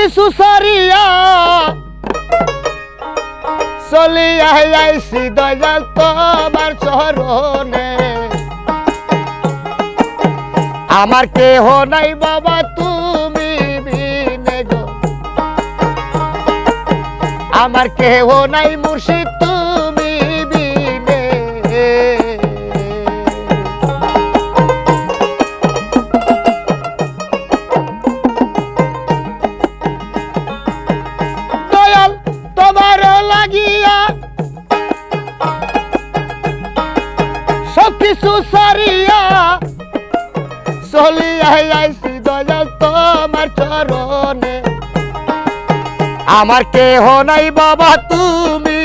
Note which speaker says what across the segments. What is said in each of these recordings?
Speaker 1: কিছু সারিয়া চলি আইসি দয়াল তোমার চরণে। আমার কেহ নাই বাবা, তুমি বিনে গো। আমার কেহ নাই মুর্শিদ, তুমি কিছু সারিয়া, চলি আইসি দয়াল তোমার চরণে। আমার কেহ নাই বাবা, তুমি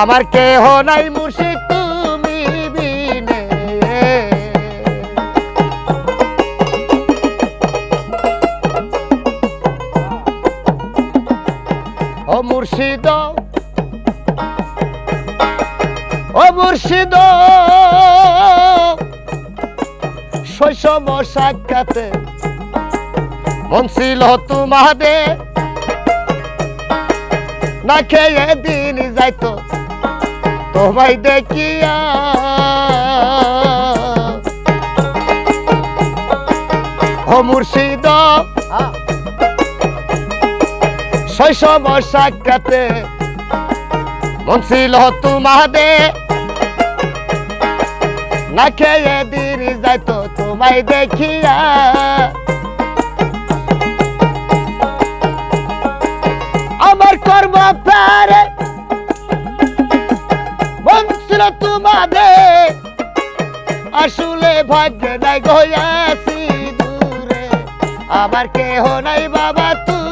Speaker 1: আমার কেহ নাই মুর্শিদ, তুমি বিনে। ও মুর্শিদ মুর্শিদ। শৈশব সাক্ষাতে মন ছিল তোমাদে না খেয়ে দিন যাইতো তোমায় দেখিয়া। ও মুর্শিদ, শৈশব সাক্ষাতে মন ছিল তোমাদে না খেয়ে দিন যাইতো তোমায় দেখিয়া। আমার কর্ম প্যারে মন ছিল তোমাদের। আসলে ভাগ্যে নাই গয়াছি দূরে। আমার কেহ নাই বাবা তুমি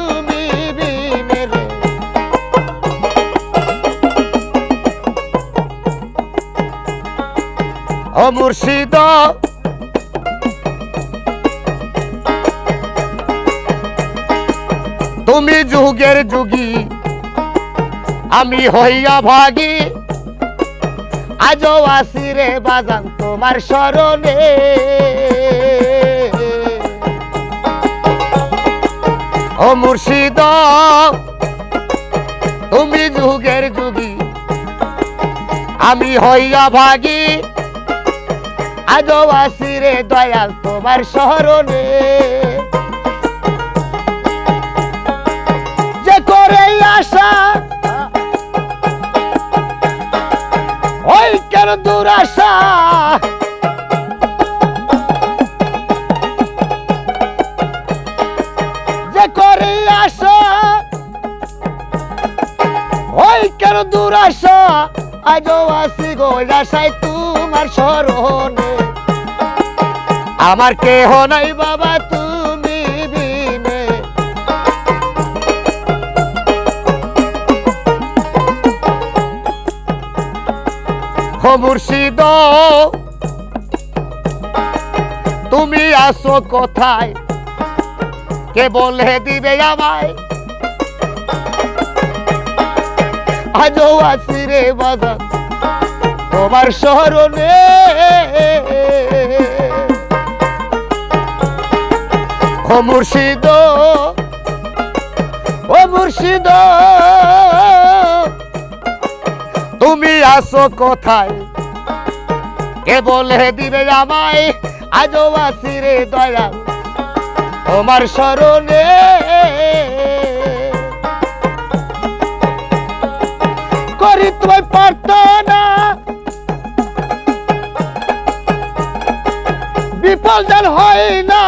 Speaker 1: ও মুর্শিদ। তুমি যুগের যুগী, আমি হইয়া ভাগি। আজও আসি রে বাজান তোমার স্মরণে। ও মুর্শিদ, তুমি যুগের যুগী, আমি হইয়া ভাগি। আজও আসি রে দয়াল তোমার স্মরণে যে করে আশা, ওই কেন দুরাশা? যে করে আশা, ওই কেন দুরাশা? আজও আসি তোমার আমার কেহ নাই বাবা, তুমি বিনে। মুর্শিদ, তুমি আসো কোথায়? কে বলে দিবে আমায়? আজও আসি রে বাজার তোমার স্মরণে ও মুর্শিদ ও মুর্শিদ, তুমি আসো কোথায়? কে বলে দিবে আমায়, আজও আসি রে দয়াল, তোমার স্মরণে তোমায় প্রার্থনা বিফল যেন হয় না।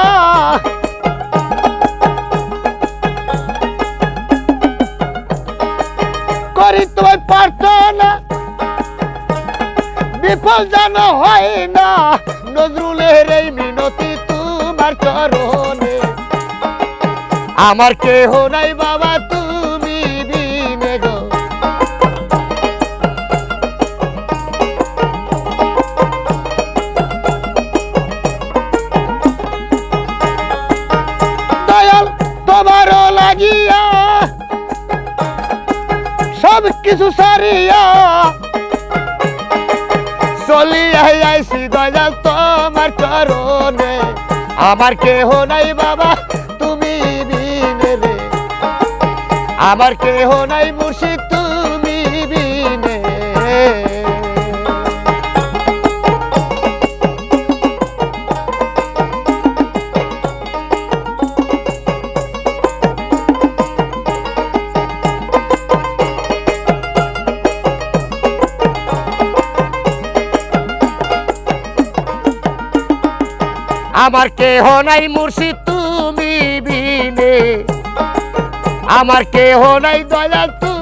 Speaker 1: করি তোমায় প্রার্থনা বিফল যেন হয় না। নজরুলের এই মিনতি তোমার চরণে। আমার কেহ নাই বাবা তুমি লাগিয়া সব কিছু আমার কেহ নাই বাবা তুমি বিনে রে। আমার কেহ নাই মুর্শিদ আমার কেহ নাই মুর্শিদ তুমি বিনে। আমার কেহ নাই দয়াল তুমি